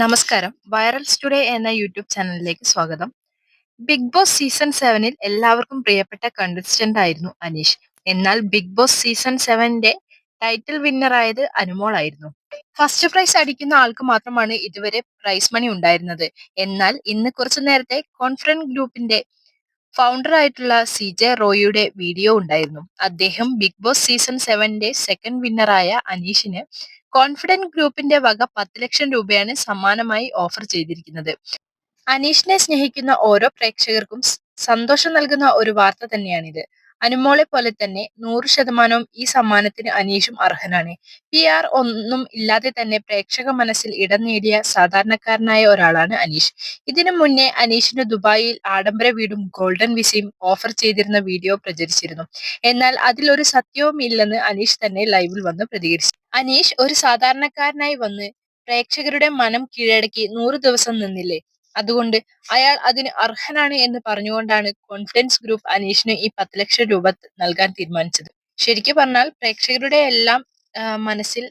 നമസ്കാരം. Viral today എന്ന YouTube ചാനലിലേക്ക് സ്വാഗതം. ബിഗ് ബോസ് സീസൺ സെവനിൽ എല്ലാവർക്കും പ്രിയപ്പെട്ട കണ്ടസ്റ്റന്റ് ആയിരുന്നു അനീഷ്. എന്നാൽ ബിഗ് ബോസ് സീസൺ സെവന്റെ ടൈറ്റിൽ വിന്നർ ആയത് അനുമോൾ ആയിരുന്നു. ഫസ്റ്റ് പ്രൈസ് അടിക്കുന്ന ആൾക്ക് മാത്രമാണ് ഇതുവരെ പ്രൈസ് മണി ഉണ്ടായിരുന്നത്. എന്നാൽ ഇന്ന് കുറച്ചു നേരത്തെ കോൺഫറൻസ് ഗ്രൂപ്പിന്റെ ഫൗണ്ടർ ആയിട്ടുള്ള സി ജെ റോയിയുടെ വീഡിയോ ഉണ്ടായിരുന്നു. അദ്ദേഹം ബിഗ് ബോസ് സീസൺ സെവന്റെ സെക്കൻഡ് വിന്നറായ അനീഷിന് കോൺഫിഡന്റ് ഗ്രൂപ്പിന്റെ വക പത്ത് ലക്ഷം രൂപയാണ് സമ്മാനമായി ഓഫർ ചെയ്തിരിക്കുന്നത്. അനീഷിനെ സ്നേഹിക്കുന്ന ഓരോ പ്രേക്ഷകർക്കും സന്തോഷം നൽകുന്ന ഒരു വാർത്ത തന്നെയാണിത്. അനുമോളെ പോലെ തന്നെ നൂറ് ശതമാനവും ഈ സമ്മാനത്തിന് അനീഷും അർഹനാണ്. പി ആർ ഒന്നും ഇല്ലാതെ തന്നെ പ്രേക്ഷക മനസ്സിൽ ഇടം നേടിയ സാധാരണക്കാരനായ ഒരാളാണ് അനീഷ്. ഇതിനു മുന്നേ അനീഷിന് ദുബായിൽ ആഡംബര വീടും ഗോൾഡൻ വിസയും ഓഫർ ചെയ്തിരുന്ന വീഡിയോ പ്രചരിച്ചിരുന്നു. എന്നാൽ അതിലൊരു സത്യവും ഇല്ലെന്ന് അനീഷ് തന്നെ ലൈവിൽ വന്ന് പ്രതികരിച്ചു. അനീഷ് ഒരു സാധാരണക്കാരനായി വന്ന് പ്രേക്ഷകരുടെ മനം കീഴടക്കി നൂറ് ദിവസം നിന്നില്ലേ? അതുകൊണ്ട് അയാൾ അതിന് അർഹനാണ് എന്ന് പറഞ്ഞുകൊണ്ടാണ് കോൺഫിഡൻസ് ഗ്രൂപ്പ് അനീഷിന് ഈ പത്ത് ലക്ഷം രൂപ നൽകാൻ തീരുമാനിച്ചത്. ശരിക്കും പറഞ്ഞാൽ പ്രേക്ഷകരുടെ എല്ലാം മനസ്സിൽ